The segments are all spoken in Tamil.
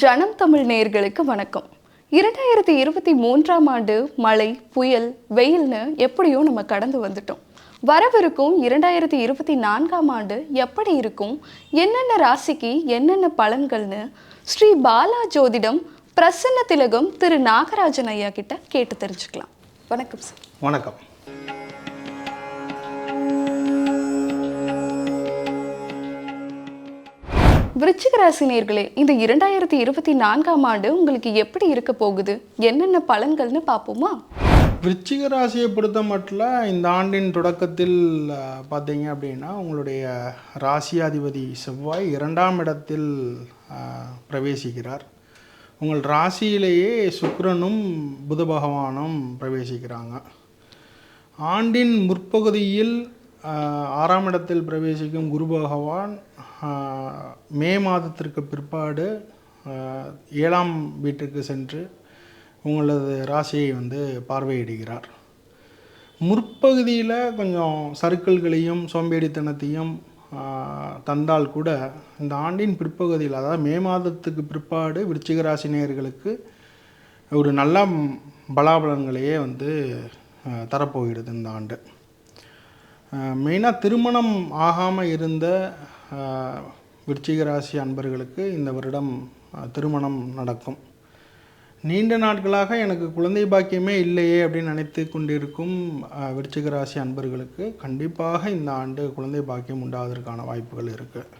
ஜனம் தமிழ் நேயர்களுக்கு வணக்கம். இரண்டாயிரத்தி இருபத்தி மூன்றாம் ஆண்டு மழை புயல் வெயில்னு எப்படியோ நம்ம கடந்து வந்துட்டோம். வரவிருக்கும் இரண்டாயிரத்தி இருபத்தி நான்காம் ஆண்டு எப்படி இருக்கும் என்னென்ன ராசிக்கு என்னென்ன பலன்கள்னு ஸ்ரீ பாலா ஜோதிடம் பிரசன்ன திலகம் திரு நாகராஜன் ஐயா கிட்ட கேட்டு தெரிஞ்சுக்கலாம். வணக்கம் சார். வணக்கம். விருச்சிக ராசி இந்த இரண்டாயிரத்தி இருபத்தி நான்காம் ஆண்டு உங்களுக்கு எப்படி இருக்க போகுது? என்னென்ன பலன்கள்னு பார்ப்போமா? விருச்சிக ராசியை பொறுத்த மட்டும் இந்த ஆண்டின் தொடக்கத்தில் பார்த்தீங்க அப்படின்னா உங்களுடைய ராசியாதிபதி செவ்வாய் இரண்டாம் இடத்தில் பிரவேசிக்கிறார். உங்கள் ராசியிலேயே சுக்கிரனும் புத பகவானும் பிரவேசிக்கிறாங்க. ஆண்டின் முற்பகுதியில் ஆறாம் இடத்தில் பிரவேசிக்கும் குரு பகவான் மே மாதத்திற்கு பிற்பாடு ஏழாம் வீட்டிற்கு சென்று உங்களது ராசியை வந்து பார்வையிடுகிறார். முற்பகுதியில் கொஞ்சம் சறுக்கல்களையும் சோம்பேறித்தனத்தையும் தந்தால் கூட இந்த ஆண்டின் பிற்பகுதியில் அதாவது மே மாதத்துக்கு பிற்பாடு விருச்சிக ராசி நேயர்களுக்கு ஒரு நல்ல பலாபலங்களையே பலாபலன்களையே வந்து தரப்போகிறது இந்த ஆண்டு. மெயினாக திருமணம் ஆகாமல் இருந்த விருச்சிக ராசி அன்பர்களுக்கு இந்த வருடம் திருமணம் நடக்கும். நீண்ட நாட்களாக எனக்கு குழந்தை பாக்கியமே இல்லையே அப்படின்னு நினைத்து கொண்டிருக்கும் விருச்சிக ராசி அன்பர்களுக்கு கண்டிப்பாக இந்த ஆண்டு குழந்தை பாக்கியம் உண்டாவதற்கான வாய்ப்புகள் இருக்குது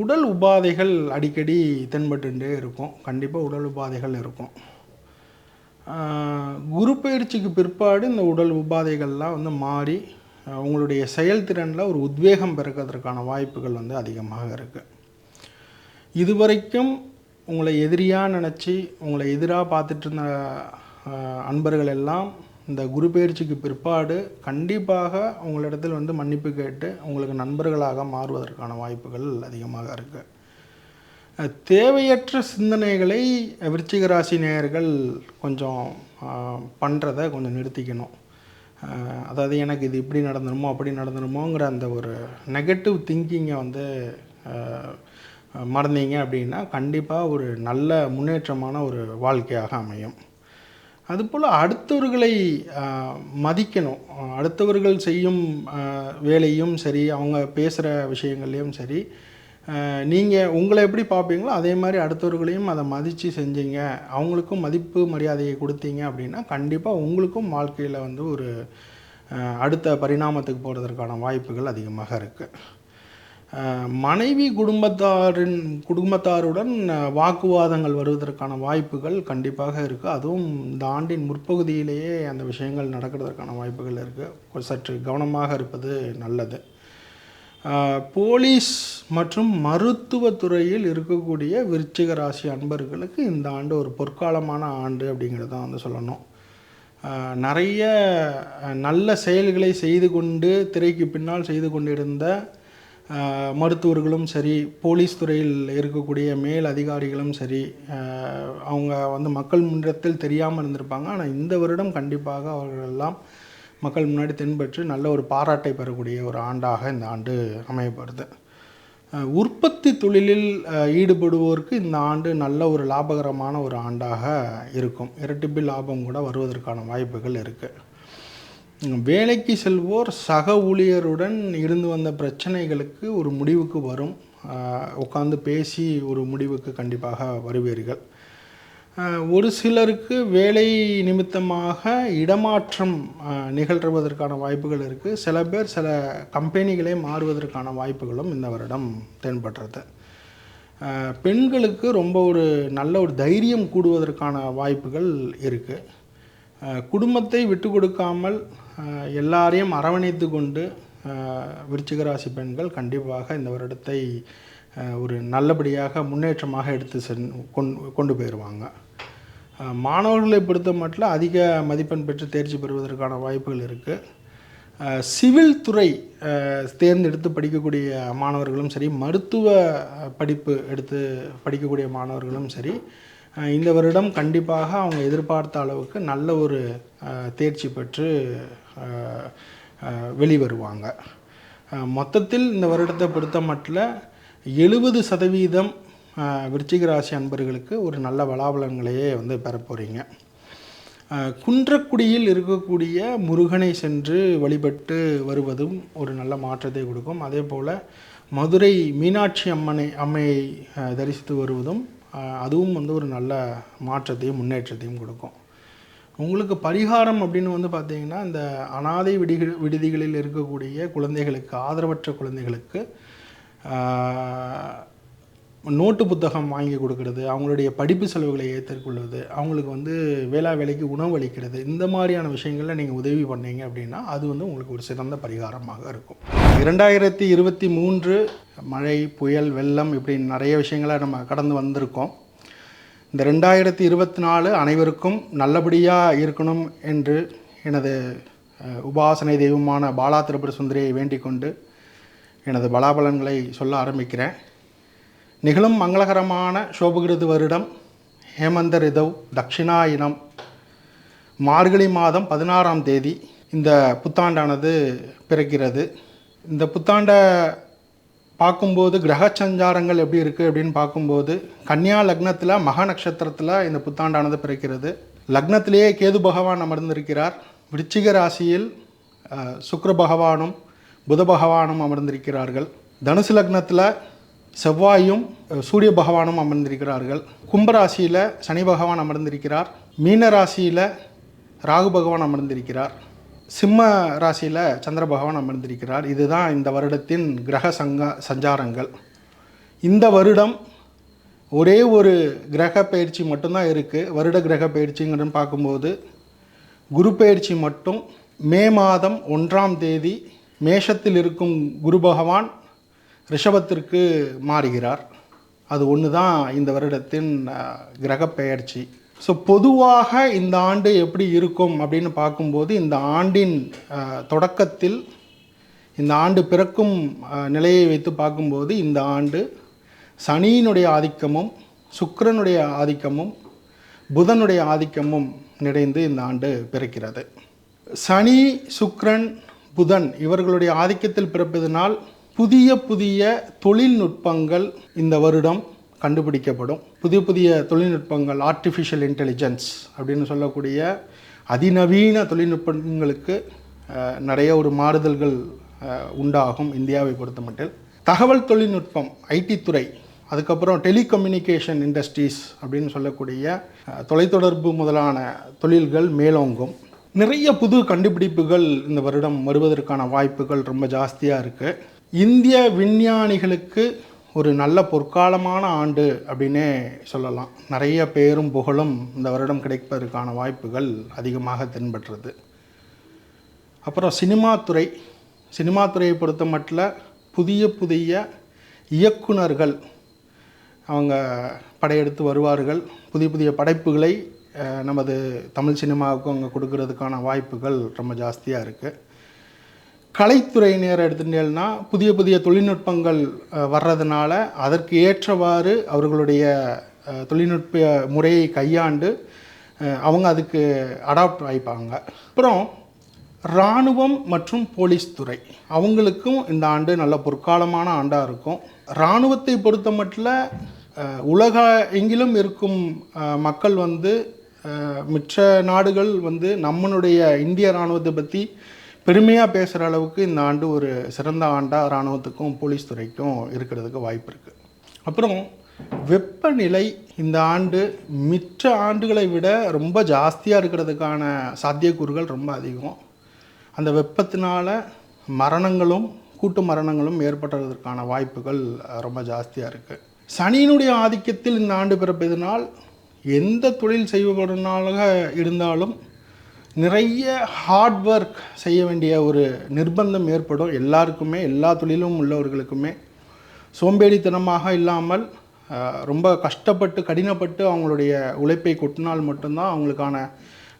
உடல் உபாதைகள் அடிக்கடி தென்பட்டுட்டே இருக்கும். கண்டிப்பாக உடல் உபாதைகள் இருக்கும். குரு பயிற்சிக்கு பிற்பாடு இந்த உடல் உபாதைகள்லாம் வந்து மாறி உங்களுடைய செயல்திறனில் ஒரு உத்வேகம் பிறக்கிறதுக்கான வாய்ப்புகள் வந்து அதிகமாக இருக்குது இதுவரைக்கும் உங்களை எதிரியாக நினச்சி உங்களை எதிராக பார்த்துட்டு இருந்த அன்பர்கள் எல்லாம் இந்த குரு பயிற்சிக்கு பிற்பாடு கண்டிப்பாக உங்களிடத்தில் வந்து மன்னிப்பு கேட்டு உங்களுக்கு நண்பர்களாக மாறுவதற்கான வாய்ப்புகள் அதிகமாக இருக்குது தேவையற்ற சிந்தனைகளை விருச்சிக ராசி நேயர்கள் கொஞ்சம் பண்ணுறத கொஞ்சம் நிறுத்திக்கணும். அதாவது எனக்கு இது இப்படி நடந்துருமோ அப்படி நடந்துருமோங்கிற அந்த ஒரு நெகட்டிவ் திங்கிங்கை வந்து மறந்தீங்க அப்படின்னா கண்டிப்பாக ஒரு நல்ல முன்னேற்றமான ஒரு வாழ்க்கையாக அமையும். அதுபோல் அடுத்தவர்களை மதிக்கணும். அடுத்தவர்கள் செய்யும் வேலையும் சரி அவங்க பேசுகிற விஷயங்கள்லேயும் சரி நீங்கள் உங்களை எப்படி பார்ப்பீங்களோ அதே மாதிரி அடுத்தவர்களையும் அதை மதித்து செஞ்சீங்க. அவங்களுக்கும் மதிப்பு மரியாதையை கொடுத்தீங்க அப்படின்னா கண்டிப்பாக உங்களுக்கும் வாழ்க்கையில் வந்து ஒரு அடுத்த பரிணாமத்துக்கு போகிறதற்கான வாய்ப்புகள் அதிகமாக இருக்குது மனைவி குடும்பத்தாரின் குடும்பத்தாருடன் வாக்குவாதங்கள் வருவதற்கான வாய்ப்புகள் கண்டிப்பாக இருக்குது அதுவும் இந்த ஆண்டின் முற்பகுதியிலேயே அந்த விஷயங்கள் நடக்கிறதுக்கான வாய்ப்புகள் இருக்குது சற்று கவனமாக இருப்பது நல்லது. போலீஸ் மற்றும் மருத்துவத்துறையில் இருக்கக்கூடிய விருச்சிக ராசி அன்பர்களுக்கு இந்த ஆண்டு ஒரு பொற்காலமான ஆண்டு அப்படிங்கிறத வந்து சொல்லணும். நிறைய நல்ல செயல்களை செய்து கொண்டு திரைக்கு பின்னால் செய்து கொண்டிருந்த மருத்துவர்களும் சரி போலீஸ் துறையில் இருக்கக்கூடிய மேல் அதிகாரிகளும் சரி அவங்க வந்து மக்கள் முன்றத்தில் தெரியாமல் இருந்திருப்பாங்க. ஆனால் இந்த வருடம் கண்டிப்பாக அவர்களெல்லாம் மக்கள் முன்னாடி தென்பற்று நல்ல ஒரு பாராட்டை பெறக்கூடிய ஒரு ஆண்டாக இந்த ஆண்டு அமையப்படுது உற்பத்தி தொழிலில் ஈடுபடுவோருக்கு இந்த ஆண்டு நல்ல ஒரு லாபகரமான ஒரு ஆண்டாக இருக்கும். இரட்டிப்பு லாபம் கூட வருவதற்கான வாய்ப்புகள் இருக்குது வேலைக்கு செல்வோர் சக ஊழியருடன் இருந்து வந்த பிரச்சனைகளுக்கு ஒரு முடிவுக்கு வரும். உட்காந்து பேசி ஒரு முடிவுக்கு கண்டிப்பாக வருவீர்கள். ஒரு சிலருக்கு வேலை நிமித்தமாக இடமாற்றம் நிகழ்வதற்கான வாய்ப்புகள் இருக்குது சில பேர் சில கம்பெனிகளே மாறுவதற்கான வாய்ப்புகளும் இந்த வருடம் தென்படுறது பெண்களுக்கு ரொம்ப ஒரு நல்ல ஒரு தைரியம் கூடுவதற்கான வாய்ப்புகள் இருக்குது குடும்பத்தை விட்டு கொடுக்காமல் எல்லாரையும் அரவணைத்து கொண்டு விருச்சிகராசி பெண்கள் கண்டிப்பாக இந்த வருடத்தை ஒரு நல்லபடியாக முன்னேற்றமாக எடுத்து சென் கொண் கொண்டு போயிடுவாங்க மாணவர்களை பொறுத்த மட்டும் அதிக மதிப்பெண் பெற்று தேர்ச்சி பெறுவதற்கான வாய்ப்புகள் இருக்குது சிவில் துறை தேர்ந்தெடுத்து படிக்கக்கூடிய மாணவர்களும் சரி மருத்துவ படிப்பு எடுத்து படிக்கக்கூடிய மாணவர்களும் சரி இந்த வருடம் கண்டிப்பாக அவங்க எதிர்பார்த்த அளவுக்கு நல்ல ஒரு தேர்ச்சி பெற்று வெளிவருவாங்க. மொத்தத்தில் இந்த வருடத்தை பொறுத்த மட்டும் எழுபது சதவீதம் விருச்சிக ராசி அன்பர்களுக்கு ஒரு நல்ல பலாபலன்களையே வந்து பெறப்போகிறீங்க குன்றக்குடியில் இருக்கக்கூடிய முருகனை சென்று வழிபட்டு வருவதும் ஒரு நல்ல மாற்றத்தை கொடுக்கும். அதே போல் மதுரை மீனாட்சி அம்மனை அம்மையை தரிசித்து வருவதும் அதுவும் வந்து ஒரு நல்ல மாற்றத்தையும் முன்னேற்றத்தையும் கொடுக்கும். உங்களுக்கு பரிகாரம் அப்படின்னு வந்து பார்த்தீங்கன்னா இந்த அனாதை விடிகள் விடுதிகளில் இருக்கக்கூடிய குழந்தைகளுக்கு ஆதரவற்ற குழந்தைகளுக்கு நோட்டு புத்தகம் வாங்கி கொடுக்கறது அவங்களுடைய படிப்பு செலவுகளை ஏற்றுக்கொள்வது அவங்களுக்கு வந்து வேளா வேலைக்கு உணவு அளிக்கிறது இந்த மாதிரியான விஷயங்களில் நீங்கள் உதவி பண்ணீங்க அப்படின்னா அது வந்து உங்களுக்கு ஒரு சிறந்த பரிகாரமாக இருக்கும். இரண்டாயிரத்தி இருபத்தி மூன்று மழை புயல் வெள்ளம் இப்படி நிறைய விஷயங்களை நம்ம கடந்து வந்திருக்கோம். இந்த ரெண்டாயிரத்தி இருபத்தி நாலு அனைவருக்கும் நல்லபடியாக இருக்கணும் என்று எனது உபாசனை தெய்வமான பாலா திரிபுர சுந்தரியை வேண்டிக் கொண்டு எனது பலாபலன்களை சொல்ல ஆரம்பிக்கிறேன். நிகழும் மங்களகரமான சோபகிருது வருடம் ஹேமந்த ரிதவ் தட்சிணாயினம் மார்கழி மாதம் பதினாறாம் தேதி இந்த புத்தாண்டானது பிறக்கிறது. இந்த புத்தாண்டை பார்க்கும்போது கிரக சஞ்சாரங்கள் எப்படி இருக்குது அப்படின்னு பார்க்கும்போது கன்னியா லக்னத்தில் மக நட்சத்திரத்தில் இந்த புத்தாண்டானது பிறக்கிறது. லக்னத்திலேயே கேது பகவான் அமர்ந்திருக்கிறார். விருச்சிக ராசியில் அஹ், பகவானும் புத பகவானும் அமர்ந்திருக்கிறார்கள். தனுசு லக்னத்தில் செவ்வாயும் சூரிய பகவானும் அமர்ந்திருக்கிறார்கள். கும்பராசியில் சனி பகவான் அமர்ந்திருக்கிறார். மீன ராசியில் ராகு பகவான் அமர்ந்திருக்கிறார். சிம்ம ராசியில் சந்திர பகவான் அமர்ந்திருக்கிறார். இதுதான் இந்த வருடத்தின் கிரக சங்க சஞ்சாரங்கள். இந்த வருடம் ஒரே ஒரு கிரக பயிற்சி மட்டும்தான் இருக்குது வருட கிரக பயிற்சிங்கன்னு பார்க்கும்போது குரு பயிற்சி மட்டும் மே மாதம் ஒன்றாம் தேதி மேஷத்தில் இருக்கும் குரு பகவான் ரிஷபத்திற்கு மாறுகிறார். அது ஒன்று தான் இந்த வருடத்தின் அஹ், கிரக பெயர்ச்சி ஸோ பொதுவாக இந்த ஆண்டு எப்படி இருக்கும் அப்படின்னு பார்க்கும்போது இந்த ஆண்டின் தொடக்கத்தில் இந்த ஆண்டு பிறக்கும் நிலையை வைத்து பார்க்கும்போது இந்த ஆண்டு சனியினுடைய ஆதிக்கமும் சுக்கிரனுடைய ஆதிக்கமும் புதனுடைய ஆதிக்கமும் நிறைந்து இந்த ஆண்டு பிறக்கிறது. சனி சுக்ரன் புதன். இவர்களுடைய ஆதிக்கத்தில் பிறப்பதனால் புதிய புதிய தொழில்நுட்பங்கள் இந்த வருடம் கண்டுபிடிக்கப்படும். புதிய புதிய தொழில்நுட்பங்கள் ஆர்டிஃபிஷியல் இன்டெலிஜென்ஸ் அப்படின்னு சொல்லக்கூடிய அதிநவீன தொழில்நுட்பங்களுக்கு நிறைய ஒரு மாறுதல்கள் உண்டாகும் இந்தியாவை பொறுத்தமட்டில் தகவல் தொழில்நுட்பம் ஐடி துறை அதுக்கப்புறம் டெலிகம்யூனிகேஷன் இண்டஸ்ட்ரீஸ் அப்படின்னு சொல்லக்கூடிய தொலைத்தொடர்பு முதலான தொழில்கள் மேலோங்கும். நிறைய புது கண்டுபிடிப்புகள் இந்த வருடம் வருவதற்கான வாய்ப்புகள் ரொம்ப ஜாஸ்தியாக இருக்குது இந்திய விஞ்ஞானிகளுக்கு ஒரு நல்ல பொற்காலமான ஆண்டு அப்படின்னே சொல்லலாம். நிறைய பேரும் புகழும் இந்த வருடம் கிடைப்பதற்கான வாய்ப்புகள் அதிகமாக தென்படுறது அப்புறம் சினிமா துறை. சினிமா துறையை பொறுத்த மட்டில் புதிய புதிய இயக்குனர்கள் அவங்க படையெடுத்து வருவார்கள். புதிய புதிய படைப்புகளை நமது தமிழ் சினிமாவுக்கு அங்கே கொடுக்கறதுக்கான வாய்ப்புகள் ரொம்ப ஜாஸ்தியாக இருக்குது கலைத்துறையினர் எடுத்துட்டேன்னா புதிய புதிய தொழில்நுட்பங்கள் வர்றதுனால அதற்கு ஏற்றவாறு அவர்களுடைய தொழில்நுட்ப முறையை கையாண்டு அவங்க அதுக்கு அடாப்ட் ஆயிப்பாங்க. அப்புறம் இராணுவம் மற்றும் போலீஸ் துறை. அவங்களுக்கும் இந்த ஆண்டு நல்ல பொற்காலமான ஆண்டாக இருக்கும். இராணுவத்தை பொறுத்த மட்டும் உலக எங்கிலும் இருக்கும் மக்கள் வந்து மிச்ச மற்ற நாடுகள் வந்து நம்மளுடைய இந்திய இராணுவத்தை பற்றி பெருமையாக பேசுகிற அளவுக்கு இந்த ஆண்டு ஒரு சிறந்த ஆண்டாக இராணுவத்துக்கும் போலீஸ் துறைக்கும் இருக்கிறதுக்கு வாய்ப்பு இருக்குது அப்புறம் வெப்பநிலை இந்த ஆண்டு மிச்ச ஆண்டுகளை விட ரொம்ப ஜாஸ்தியாக இருக்கிறதுக்கான சாத்தியக்கூறுகள் ரொம்ப அதிகம். அந்த வெப்பத்தினால மரணங்களும் கூட்டு மரணங்களும் ஏற்படுறதற்கான வாய்ப்புகள் ரொம்ப ஜாஸ்தியாக இருக்குது சனியினுடைய ஆதிக்கத்தில் இந்த ஆண்டு பிறப்பதனால் எந்த தொழில் செய்வதனாக இருந்தாலும் நிறைய ஹார்ட் ஒர்க் செய்ய வேண்டிய ஒரு நிர்பந்தம் ஏற்படும். எல்லாருக்குமே எல்லா தொழிலும் உள்ளவர்களுக்குமே. சோம்பேறித்தனமாக இல்லாமல் ரொம்ப கஷ்டப்பட்டு கடினப்பட்டு அவங்களுடைய உழைப்பை கொட்டினால் மட்டும்தான் அவங்களுக்கான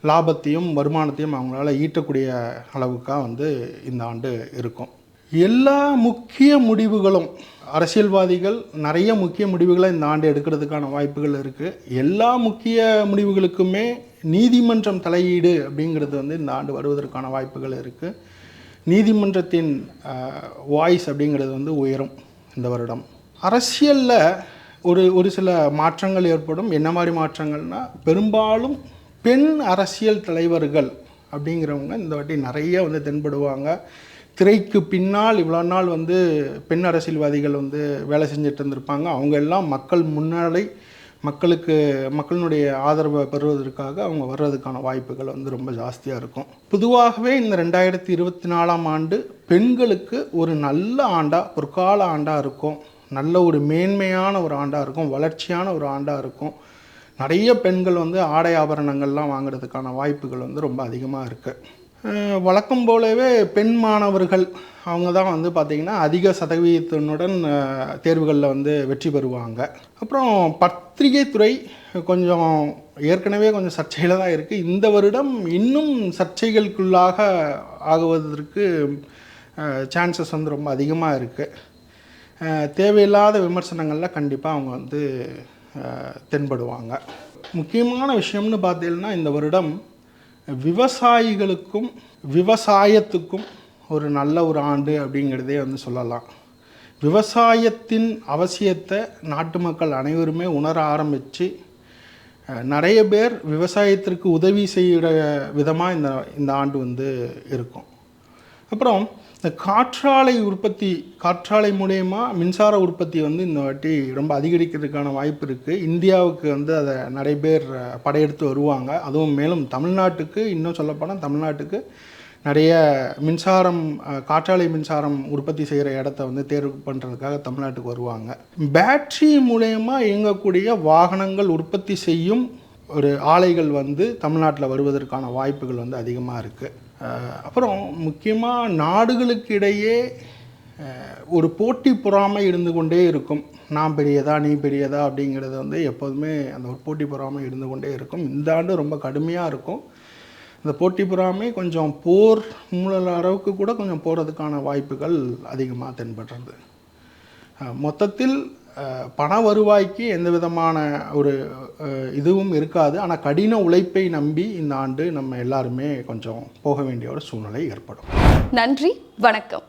லாபத்தையும் வருமானத்தையும் அவங்களால ஈட்டக்கூடிய அளவுக்காக வந்து இந்த ஆண்டு இருக்கும். எல்லா முக்கிய முடிவுகளும் அரசியல்வாதிகள் நிறைய முக்கிய முடிவுகளை இந்த ஆண்டு எடுக்கிறதுக்கான வாய்ப்புகள் இருக்குது எல்லா முக்கிய முடிவுகளுக்குமே நீதிமன்றம் தலையீடு அப்படிங்கிறது வந்து இந்த ஆண்டு வருவதற்கான வாய்ப்புகள் இருக்குது நீதிமன்றத்தின் வாய்ஸ் அப்படிங்கிறது வந்து உயரும் இந்த வருடம். அரசியலில் ஒரு ஒரு சில மாற்றங்கள் ஏற்படும். என்ன மாதிரி மாற்றங்கள்னா பெரும்பாலும் பெண் அரசியல் தலைவர்கள் அப்படிங்கிறவங்க இந்த வாட்டி நிறைய வந்து தென்படுவாங்க. திரைக்கு பின்னால் இவ்வளோ நாள் வந்து பெண் அரசியல்வாதிகள் வந்து வேலை செஞ்சுட்டு இருந்திருப்பாங்க. அவங்க எல்லாம் மக்கள் முன்னாடி மக்களுக்கு மக்களினுடைய ஆதரவை பெறுவதற்காக அவங்க வர்றதுக்கான வாய்ப்புகள் வந்து ரொம்ப ஜாஸ்தியாக இருக்கும். பொதுவாகவே இந்த ரெண்டாயிரத்தி இருபத்தி நாலாம் ஆண்டு பெண்களுக்கு ஒரு நல்ல ஆண்டாக பொற்கால ஆண்டாக இருக்கும். நல்ல ஒரு மேன்மையான ஒரு ஆண்டாக இருக்கும். வளர்ச்சியான ஒரு ஆண்டாக இருக்கும். நிறைய பெண்கள் வந்து ஆடை ஆபரணங்கள்லாம் வாங்குறதுக்கான வாய்ப்புகள் வந்து ரொம்ப அதிகமாக இருக்குது வழக்கம் போலவே பெண் மாணவர்கள் அவங்க தான் வந்து பார்த்திங்கன்னா அதிக சதவீதத்தினுடன் தேர்வுகளில் வந்து வெற்றி பெறுவாங்க. அப்புறம் பத்திரிகை துறை கொஞ்சம் ஏற்கனவே கொஞ்சம் சர்ச்சையில் தான் இருக்குது இந்த வருடம் இன்னும் சர்ச்சைகளுக்குள்ளாக ஆகுவதற்கு சான்சஸ் வந்து ரொம்ப அதிகமாக இருக்குது தேவையில்லாத விமர்சனங்களில் கண்டிப்பாக அவங்க வந்து தென்படுவாங்க. முக்கியமான விஷயம்னு பார்த்தீங்கன்னா இந்த வருடம் விவசாயிகளுக்கும் விவசாயத்துக்கும் ஒரு நல்ல ஒரு ஆண்டு அப்படிங்கிறதே வந்து சொல்லலாம். விவசாயத்தின் அவசியத்தை நாட்டு மக்கள் அனைவருமே உணர ஆரம்பித்து நிறைய பேர் விவசாயத்திற்கு உதவி செய்கிற விதமாக இந்த இந்த ஆண்டு வந்து இருக்கும். அப்புறம் இந்த காற்றாலை உற்பத்தி காற்றாலை மூலயமா மின்சார உற்பத்தி வந்து இந்த வாட்டி ரொம்ப அதிகரிக்கிறதுக்கான வாய்ப்பு இருக்குது இந்தியாவுக்கு வந்து அதை நிறைய பேர் படையெடுத்து வருவாங்க. அதுவும் மேலும் தமிழ்நாட்டுக்கு இன்னும் சொல்லப்போனால் தமிழ்நாட்டுக்கு நிறைய மின்சாரம் காற்றாலை மின்சாரம் உற்பத்தி செய்கிற இடத்த வந்து தேர்வு பண்ணுறதுக்காக தமிழ்நாட்டுக்கு வருவாங்க. பேட்ரி மூலயமா இயங்கக்கூடிய வாகனங்கள் உற்பத்தி செய்யும் ஒரு ஆலைகள் வந்து தமிழ்நாட்டில் வருவதற்கான வாய்ப்புகள் வந்து அதிகமாக இருக்குது அப்புறம் முக்கியமாக நாடுகளுக்கு இடையே ஒரு போட்டி பொறாமை இருந்து கொண்டே இருக்கும். நான் பெரியதா நீ பெரியதா அப்படிங்கிறது வந்து எப்போதுமே அந்த ஒரு போட்டி பொறாமை இருந்து கொண்டே இருக்கும். இந்த ஆண்டு ரொம்ப கடுமையாக இருக்கும். இந்த போட்டி பொறாமை கொஞ்சம் போர் மூலல அளவுக்கு கூட கொஞ்சம் போகிறதுக்கான வாய்ப்புகள் அதிகமாக தென்படுறது. மொத்தத்தில் பண வருவாய்க்கு எந்த விதமான ஒரு இதுவும் இருக்காது. ஆனால் கடின உழைப்பை நம்பி இந்த ஆண்டு நம்ம எல்லாருமே கொஞ்சம் போக வேண்டிய ஒரு சூழ்நிலை ஏற்படும். நன்றி வணக்கம்.